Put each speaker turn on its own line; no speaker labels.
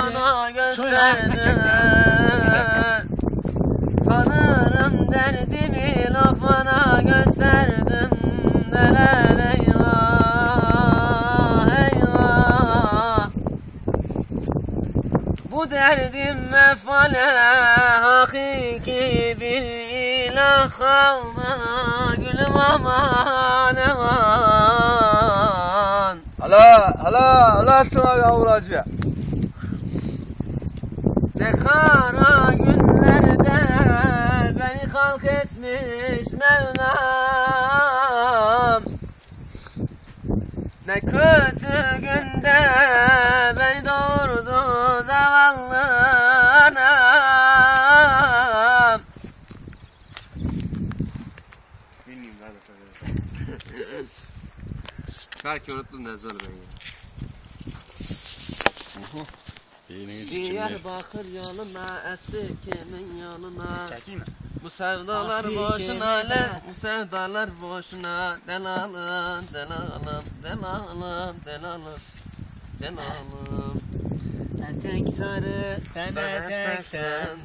Bana gösterdin. Sanırım derdimi lafına gösterdim Neler eyvah eyvah. Bu derdim vefale hakiki bir ilah kaldı. Gülüm aman aman.
Hala hala hala sana yavrucak.
Ne kara günlerde beni kalk etmiş Mevlam. Ne kötü günde beni doğurdu zavallı anam.
Bilmiyorum ben de
Belki unuttum da zor ben ya
Beyniniz
Diyarbakır yoluna esti kimin yoluna.
Çekeyim mi?
Bu sevdalar boşuna le Bu sevdalar boşuna. Delalım delalım delalım delalım Delalım.
Etek sarı, sen
Sen
etekten
etekten